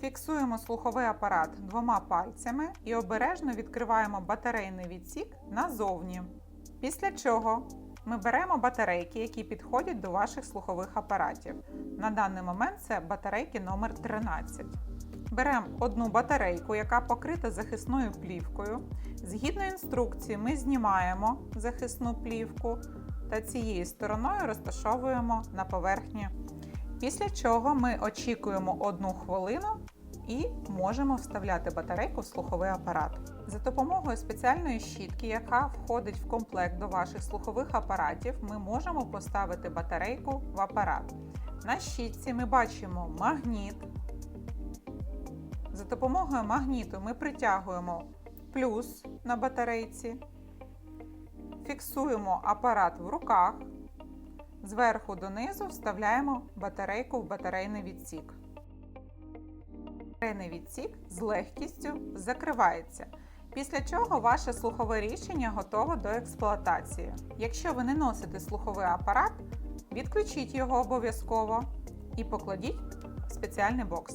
Фіксуємо слуховий апарат двома пальцями і обережно відкриваємо батарейний відсік назовні. Після чого ми беремо батарейки, які підходять до ваших слухових апаратів. На даний момент це батарейки номер 13. Беремо одну батарейку, яка покрита захисною плівкою. Згідно інструкції, ми знімаємо захисну плівку та цією стороною розташовуємо на поверхні. Після чого ми очікуємо одну хвилину і можемо вставляти батарейку в слуховий апарат. За допомогою спеціальної щітки, яка входить в комплект до ваших слухових апаратів, ми можемо поставити батарейку в апарат. На щітці ми бачимо магніт. За допомогою магніту ми притягуємо плюс на батарейці, фіксуємо апарат в руках, зверху донизу вставляємо батарейку в батарейний відсік. Батарейний відсік з легкістю закривається. Після чого ваше слухове рішення готове до експлуатації. Якщо ви не носите слуховий апарат, відключіть його обов'язково і покладіть в спеціальний бокс.